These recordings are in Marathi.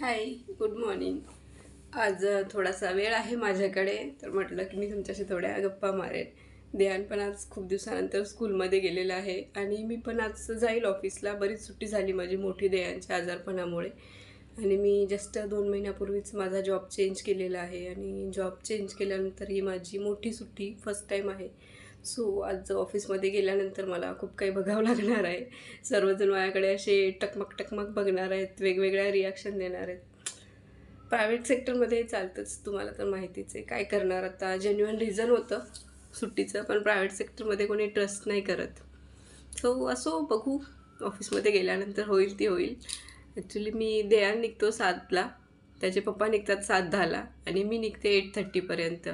हाय गुड मॉर्निंग आज थोडासा वेळ आहे माझ्याकडे तर म्हटलं की मी तुमच्याशी थोड्या गप्पा मारेन. ध्यान पण आज खूप दिवसानंतर स्कूलमध्ये गेलेला आहे आणि मी पण आज जाईल ऑफिसला. बरीच सुट्टी झाली माझी मोठी देयांच्या आजारपणामुळे. आणि मी जस्ट दोन महिन्यापूर्वीच माझा जॉब चेंज केलेला आहे आणि जॉब चेंज केल्यानंतर ही माझी मोठी सुट्टी फर्स्ट टाईम आहे. सो आज ऑफिसमध्ये गेल्यानंतर मला खूप काही बघावं लागणार आहे. सर्वजण माझ्याकडे असे टकमक टकमक बघणार आहेत वेगवेगळ्या रिॲक्शन देणार आहेत. प्रायव्हेट सेक्टरमध्ये चालतंच तुम्हाला तर माहितीच आहे. काय करणार आता? जेन्युअन रिझन होतं सुट्टीचं पण प्रायव्हेट सेक्टरमध्ये कोणी ट्रस्ट नाही करत. सो असो बघू. ऑफिसमध्ये गेल्यानंतर होईल ती होईल. ॲक्च्युली मी देयान निघतो सातला. त्याचे पप्पा निघतात सात दहाला. आणि मी निघते एट थर्टीपर्यंत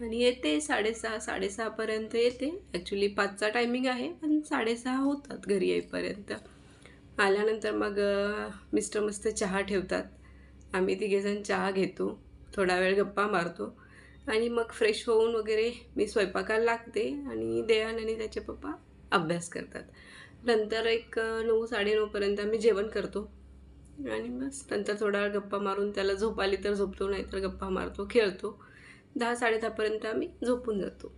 आणि येते साडेसहा साडेसहापर्यंत येते. ॲक्च्युली पाचचा टायमिंग आहे पण साडेसहा होतात घरी येईपर्यंत. आल्यानंतर मग मिस्टर मस्त चहा ठेवतात. आम्ही तिघेजण चहा घेतो. थोडा वेळ गप्पा मारतो. आणि मग फ्रेश होऊन वगैरे मी स्वयंपाकाला लागते आणि देयान आणि त्याचे पप्पा अभ्यास करतात. नंतर एक नऊ साडेनऊपर्यंत आम्ही जेवण करतो. आणि बस नंतर थोडा वेळ गप्पा मारून त्याला झोप आली तर झोपतो नाही तर गप्पा मारतो खेळतो. दहा साडेदहापर्यंत आम्ही झोपून जातो.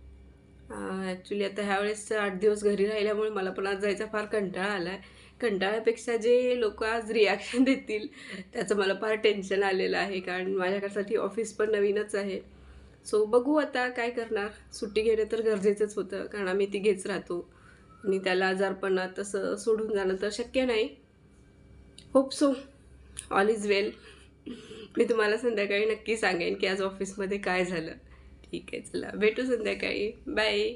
ॲक्च्युली आता ह्यावेळेस आठ दिवस घरी राहिल्यामुळे मला पण आज जायचा फार कंटाळा आला आहे कंटाळ्यापेक्षा जे लोक आज रिॲक्शन देतील त्याचं मला फार टेन्शन आलेलं आहे. कारण माझ्याकडसाठी ऑफिस पण नवीनच आहे. सो बघू आता काय करणार. सुट्टी घेणं तर गरजेचंच होतं. कारण आम्ही तिघेच राहतो. आणि त्याला आजारपणात तसं सोडून जाणं तर शक्य नाही. Hope so all is well मी तुम्हाला संध्याकाळी नक्की सांगेन की आज ऑफिसमध्ये काय झालं. ठीक आहे चला. भेटू संध्याकाळी. बाय